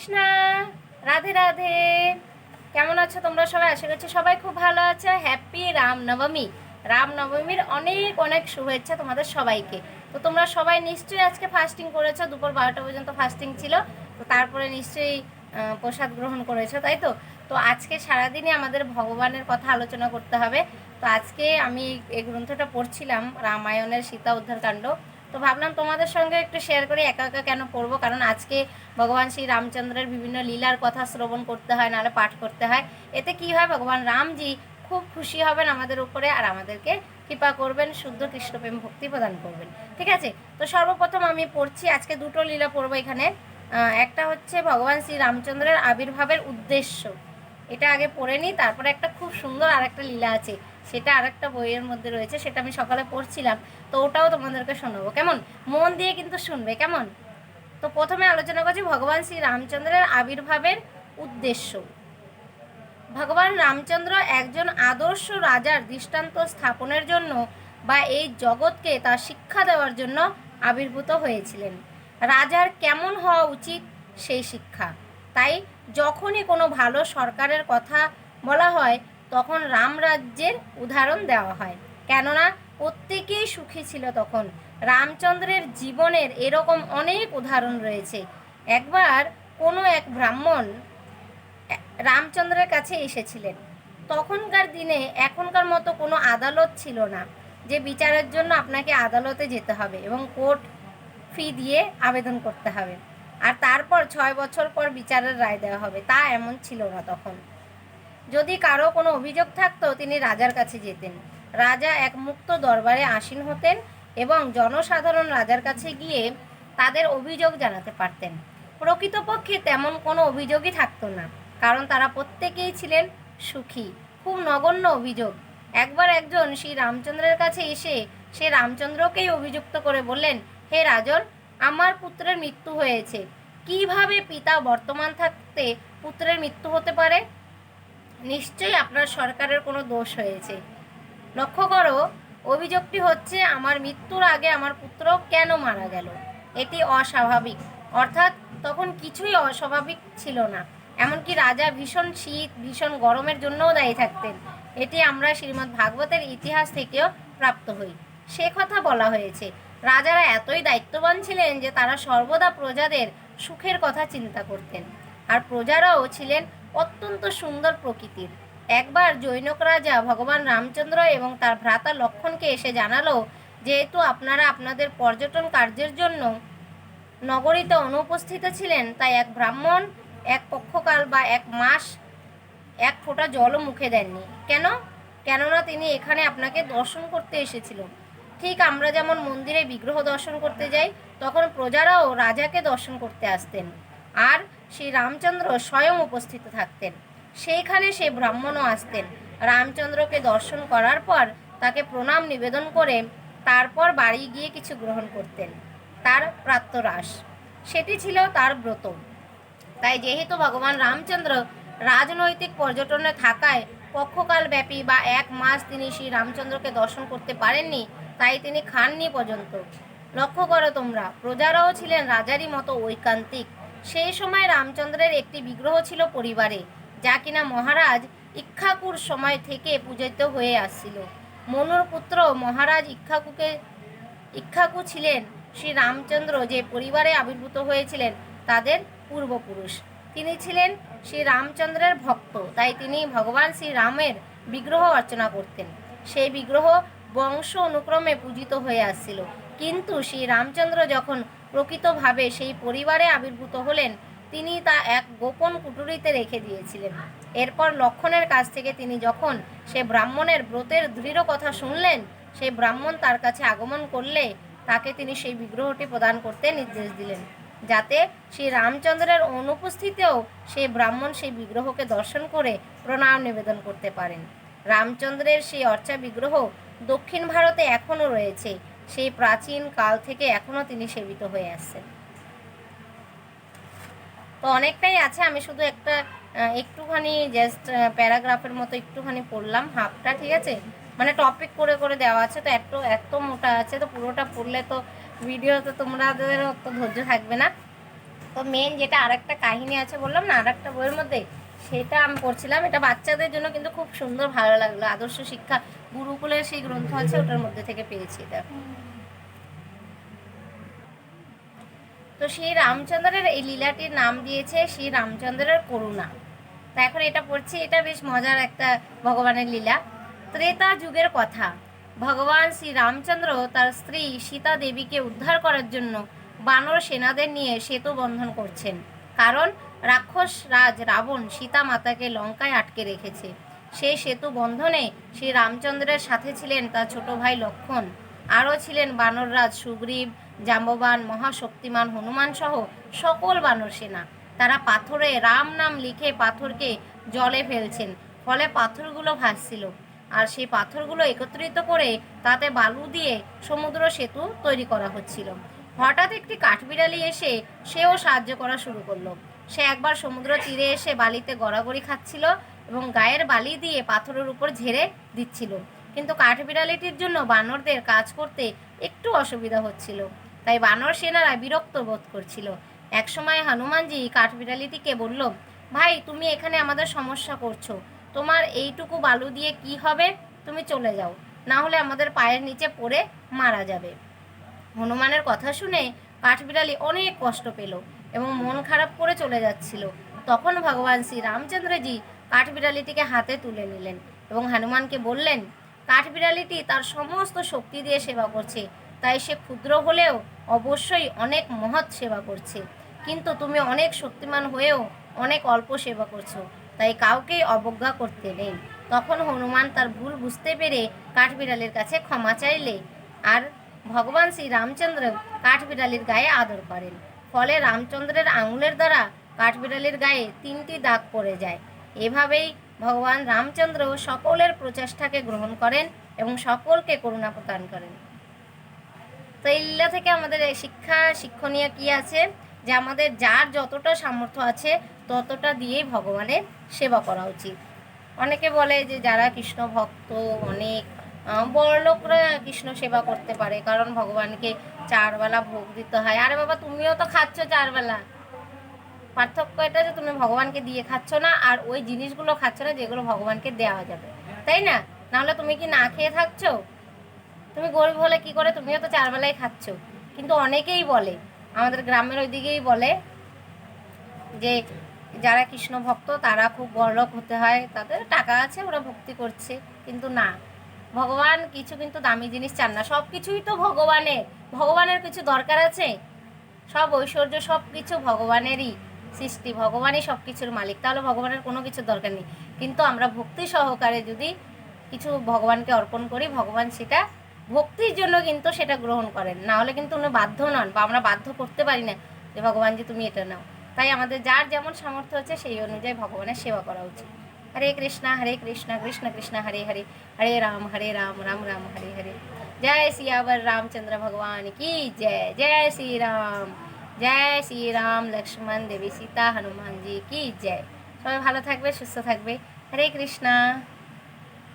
কৃষ্ণা, রাধে রাধে। কেমন আছো তোমরা সবাই? আশা করছি সবাই খুব ভালো আছো। হ্যাপি রামনবমী রামনবমীর অনেক অনেক শুভেচ্ছা তোমাদের সবাইকে। তো তোমরা সবাই নিশ্চয়ই আজকে ফাস্টিং করেছ। দুপুর বারোটা পর্যন্ত ফাস্টিং ছিল। তো তারপরে নিশ্চয়ই প্রসাদ গ্রহণ করেছ, তাই তো? তো আজকে সারাদিনই আমাদের ভগবানের কথা আলোচনা করতে হবে। তো আজকে আমি এই গ্রন্থটা পড়ছিলাম, রামায়ণের সীতা উদ্ধারকাণ্ড। তো ভাবলাম তোমাদের সঙ্গে একটু শেয়ার করে একা একা কেন পড়ব কারণ আজকে ভগবান শ্রী রামচন্দ্রের বিভিন্ন লীলার কথা শ্রবণ করতে হয়, নাহলে পাঠ করতে হয়। এতে কি হয়, ভগবান রামজি খুব খুশি হবেন আমাদের উপরে আর আমাদেরকে কৃপা করবেন, শুদ্ধ কৃষ্ণপ্রেম ভক্তি প্রদান করবেন। ঠিক আছে? তো সর্বপ্রথম আমি পড়ছি, আজকে দুটো লীলা পড়ব এখানে। একটা হচ্ছে ভগবান শ্রী রামচন্দ্রের আবির্ভাবের উদ্দেশ্য। এটা আগে পড়ে নিই, তারপরে একটা খুব সুন্দর আর একটা লীলা আছে। সেটা আরেকটা বইয়ের মধ্যে রয়েছে, সেটা আমি সকালে পড়ছিলাম। তো ওটাও তোমাদেরকে শোনাবো। কেমন? মন দিয়ে কিন্তু শুনবে, কেমন? তো প্রথমে আলোচনা করছি ভগবান শ্রী রামচন্দ্রের আবির্ভাবের উদ্দেশ্য। ভগবান রামচন্দ্র একজন আদর্শ রাজার দৃষ্টান্ত স্থাপনের জন্য বা এই জগৎকে তার শিক্ষা দেওয়ার জন্য আবির্ভূত হয়েছিলেন। রাজার কেমন হওয়া উচিত? সেই শিক্ষা। তাই যখনই কোনো ভালো সরকারের কথা বলা হয় তখন রামরাজ্যের উদাহরণ দেওয়া হয়। কেননা প্রত্যেকেই সুখী ছিল তখন। রামচন্দ্রের জীবনের এরকম অনেক উদাহরণ রয়েছে। একবার কোনো এক ব্রাহ্মণ রামচন্দ্রের কাছে এসেছিলেন। তখনকার দিনে এখনকার মতো কোনো আদালত ছিল না, যে বিচারের জন্য আপনাকে আদালতে যেতে হবে এবং কোর্ট ফি দিয়ে আবেদন করতে হবে। আর তারপর ছয় বছর পর বিচারের রায় দেওয়া হবে, তা এমন ছিল না তখন। যদি কারও কোনো অভিযোগ থাকতো, তিনি রাজার কাছে যেতেন। রাজা এক মুক্ত দরবারে আসীন হতেন এবং জনসাধারণ রাজার কাছে গিয়ে তাদের অভিযোগ জানাতে পারতেন। প্রকৃতপক্ষে তেমন কোনো অভিযোগই থাকতো না, কারণ তারা প্রত্যেকেই ছিলেন সুখী। খুব নগণ্য অভিযোগ। একবার একজন শ্রী রামচন্দ্রের কাছে এসে সে রামচন্দ্রকেই অভিযুক্ত করে বললেন, হে রাজন, আমার পুত্রের মৃত্যু হয়েছে। কীভাবে পিতা বর্তমান থাকতে পুত্রের মৃত্যু হতে পারে? নিশ্চয়ই আপনার সরকারের কোনো দোষ হয়েছে। লক্ষ্য করো, অভিযোগটি হচ্ছে আমার মৃত্যুর আগে আমার পুত্র কেন মারা গেল? এটি অস্বাভাবিক। অর্থাৎ তখন কিছুই অস্বাভাবিক ছিল না। এমনকি রাজা ভীষণ শীত, ভীষণ গরমের জন্যও দায়ী থাকতেন। এটি আমরা শ্রীমদ্ ভাগবতের ইতিহাস থেকেও প্রাপ্ত হই। সে কথা বলা হয়েছে। রাজারা এতই দায়িত্ববান ছিলেন যে তারা সর্বদা প্রজাদের সুখের কথা চিন্তা করতেন। আর প্রজারাও ছিলেন অত্যন্ত সুন্দর প্রকৃতির। একবার জৈনক রাজা ভগবান রামচন্দ্র এবং তার ভ্রাতা লক্ষণকে এসে জানালো, যেহেতু আপনারা আপনাদের পর্যটন কার্যের জন্য নগরীতে অনুপস্থিত ছিলেন, তাই এক ব্রাহ্মণ, এক পক্ষকাল বা এক মাস, এক ফোঁটা জলও মুখে দেননি। কেন? কেননা তিনি এখানে আপনাকে দর্শন করতে এসেছিল ঠিক আমরা যেমন মন্দিরে বিগ্রহ দর্শন করতে যাই, তখন প্রজারাও রাজাকে দর্শন করতে আসতেন। আর সেই রামচন্দ্র স্বয়ং উপস্থিত থাকতেন। সেইখানে সে ব্রাহ্মণও আসতেন। রামচন্দ্রকে দর্শন করার পর তাকে প্রণাম নিবেদন করে তারপর বাড়ি গিয়ে কিছু গ্রহণ করতেন। তার প্রাত্যরাস সেটি ছিল তার ব্রত। তাই যেহেতু ভগবান রামচন্দ্র রাজনৈতিক পর্যটনে থাকায় পক্ষকাল ব্যাপী বা এক মাস তিনি শ্রী রামচন্দ্রকে দর্শন করতে পারেননি, তাই তিনি খাননি পর্যন্ত। লক্ষ্য করো তোমরা, প্রজারাও ছিলেন রাজারই মতো ঐকান্তিক। সেই সময় রামচন্দ্রের একটি বিগ্রহ ছিল পরিবারে, যা কিনা মহারাজ ইক্ষাকুর সময় থেকে পূজিত হয়ে আসছিল। মনুর পুত্র মহারাজ ইক্ষাকুকে, ইক্ষাকু ছিলেন শ্রী রামচন্দ্র যে পরিবারে আবির্ভূত হয়েছিলেন তাদের পূর্বপুরুষ। তিনি ছিলেন শ্রী রামচন্দ্রের ভক্ত, তাই তিনি ভগবান শ্রী রামের বিগ্রহ অর্চনা করতেন। সেই বিগ্রহ বংশ অনুক্রমে পূজিত হয়ে আসছিল। কিন্তু শ্রী রামচন্দ্র যখন প্রকৃতভাবে সেই পরিবারে আবির্ভূত হলেন, তিনি তা এক গোপন কুটুরিতে রেখে দিয়েছিলেন। এরপর লক্ষণের কাছ থেকে তিনি যখন সে ব্রাহ্মণের ব্রতের দৃঢ় কথা শুনলেন সেই ব্রাহ্মণ তার কাছে আগমন করলে তাকে তিনি সেই বিগ্রহটি প্রদান করতে নির্দেশ দিলেন, যাতে শ্রী রামচন্দ্রের অনুপস্থিতিতেও সেই ব্রাহ্মণ সেই বিগ্রহকে দর্শন করে প্রণাম নিবেদন করতে পারেন। রামচন্দ্রের সেই অর্চা বিগ্রহ দক্ষিণ ভারতে এখনও রয়েছে। সেই প্রাচীন কাল থেকে এখনও তিনি সেবিত হয়ে আসছেন তো অনেকটাই আছে, আমি শুধু একটা একটুখানি জাস্ট প্যারাগ্রাফের মতো একটুখানি পড়লাম, হাফটা, ঠিক আছে? মানে টপিক করে করে দেওয়া আছে, তো এত এত মোটা আছে, তো পুরোটা পড়লে তো ভিডিওতে তোমাদের অত ধৈর্য থাকবে না। তো মেন যেটা আরেকটা কাহিনী আছে বললাম না, আরেকটা বইয়ের মধ্যে সেটা আমি পড়ছিলাম। এটা বাচ্চাদের জন্য কিন্তু খুব সুন্দর, ভালো লাগল। আদর্শ শিক্ষা গুরুকুলের সেই গ্রন্থ আছে, ওটার মধ্যে থেকে পেয়েছি এটা তো সেই রামচন্দ্রের এই লীলাটির নাম দিয়েছে শ্রী রামচন্দ্রের করুণা। তা এখন এটা পড়ছি, এটা বেশ মজার একটা ভগবানের লীলা। ত্রেতা যুগের কথা। ভগবান শ্রী রামচন্দ্র তার স্ত্রী সীতা দেবীকে উদ্ধার করার জন্য বানর সেনাদের নিয়ে সেতু বন্ধন করছেন। কারণ রাক্ষস রাজ রাবণ সীতা মাতাকে লঙ্কায় আটকে রেখেছে। সেই সেতু বন্ধনে শ্রী রামচন্দ্রের সাথে ছিলেন তার ছোট ভাই লক্ষণ। আরও ছিলেন বানররাজ, সুগ্রীব, জাম্ববান, মহাশক্তিমান হনুমান সহ সকল বানর সেনা। তারা পাথরে রাম নাম লিখে পাথরকে জলে ফেলছেন, ফলে পাথরগুলো ভাসছিল। আর সেই পাথরগুলো একত্রিত করে তাতে বালু দিয়ে সমুদ্র সেতু তৈরি করা হচ্ছিল। হঠাৎ একটি কাঠবিড়ালি এসে সেও সাহায্য করা শুরু করল। সে একবার সমুদ্র তীরে এসে বালিতে গড়াগড়ি খাচ্ছিল এবং গায়ের বালি দিয়ে পাথরের উপর ঝেড়ে দিচ্ছিল। কিন্তু কাঠবিড়ালিটির জন্য বানরদের কাজ করতে একটু অসুবিধা হচ্ছিল। তাই বানর সেনারা বিরক্ত বোধ করছিল। একসময় হনুমানজি কাঠবিড়ালিটিকে বলল, ভাই, তুমি এখানে আমাদের সমস্যা করছ। তোমার এইটুকু বালু দিয়ে কি হবে? তুমি চলে যাও। না হলে আমাদের পায়ের নিচে পড়ে মারা যাবে। হনুমানের কথা শুনে কাঠবিড়ালি অনেক কষ্ট পেল। এবং মন খারাপ করে চলে যাচ্ছিল। তখন ভগবান শ্রী রামচন্দ্রজি কাঠবিড়ালিটিকে হাতে তুলে নিলেন এবং হনুমানকে বললেন, কাঠবিড়ালিটি তার সমস্ত শক্তি দিয়ে সেবা করছে। তাই সে ক্ষুদ্র হলেও অবশ্যই অনেক মহৎ সেবা করছে। কিন্তু তুমি অনেক শক্তিমান হয়েও অনেক অল্প সেবা করছ। তাই কাউকেই অবজ্ঞা করতে নেই। তখন হনুমান তার ভুল বুঝতে পেরে কাঠ কাঠবিড়ালির কাছে ক্ষমা চাইলে, আর ভগবান শ্রী রামচন্দ্র কাঠবিড়ালির গায়ে আদর করেন। ফলে রামচন্দ্রের আঙুলের দ্বারা কাঠবিড়ালির গায়ে তিনটি দাগ পড়ে যায়। এভাবেই ভগবান রামচন্দ্র সকলের প্রচেষ্টাকে গ্রহণ করেন এবং সকলকে করুণা প্রদান করেন। তো এই লীলা থেকে আমাদের শিক্ষা শিক্ষণীয় কি আছে? যে আমাদের যার যতটা সামর্থ্য আছে ততটা দিয়েই ভগবানের সেবা করা উচিত। অনেকে বলে যে যারা কৃষ্ণ ভক্ত অনেক আহ, বড়লোকরা কৃষ্ণ সেবা করতে পারে কারণ ভগবানকে চারবেলা ভোগ দিতে হয়। আরে বাবা, তুমিও তো খাচ্ছ চারবেলা। পার্থক্য এটা যে তুমি ভগবানকে দিয়ে খাচ্ছ না, আর ওই জিনিসগুলো খাচ্ছ না যেগুলো ভগবানকে দেওয়া যাবে। তাই না? নাহলে তুমি কি না খেয়ে থাকছো? তুমি গরিব হলে কি করে? তুমিও তো চারবেলায় খাচ্ছ। কিন্তু অনেকেই বলে, আমাদের গ্রামের ওইদিকেই বলে যে, যারা কৃষ্ণ ভক্ত তারা খুব বড়লোক হতে হয়। তাদের টাকা আছে, ওরা ভক্তি করছে। কিন্তু না ভগবান, কিছু কিন্তু দামি জিনিস চান না। সব কিছুই তো ভগবানের। ভগবানের কিছু দরকার আছে? সব ঐশ্বর্য সব কিছু ভগবানেরই সৃষ্টি। ভগবানই সব কিছুর মালিক। তাহলে ভগবানের কোনো কিছু দরকার নেই। কিন্তু আমরা ভক্তি সহকারে যদি কিছু ভগবানকে অর্পণ করি, ভগবান সেটা ভক্তির জন্য কিন্তু সেটা গ্রহণ করেন। না হলে কিন্তু উনি বাধ্য নন বা আমরা বাধ্য করতে পারি না যে, ভগবান যে তুমি এটা নাও। তাই আমাদের যার যেমন সামর্থ্য আছে, সেই অনুযায়ী ভগবানের সেবা করা উচিত। हरे कृष्णा हरे कृष्णा, कृष्ण कृष्ण, हरे हरे। हरे राम हरे राम राम राम, हरे हरे। जय सियावर रामचंद्र भगवान की जय जय श्री राम जय श्री राम लक्ष्मण देवी सीता हनुमान जी की जय। सब भलो थकबे, सुस्थ हरे कृष्णा।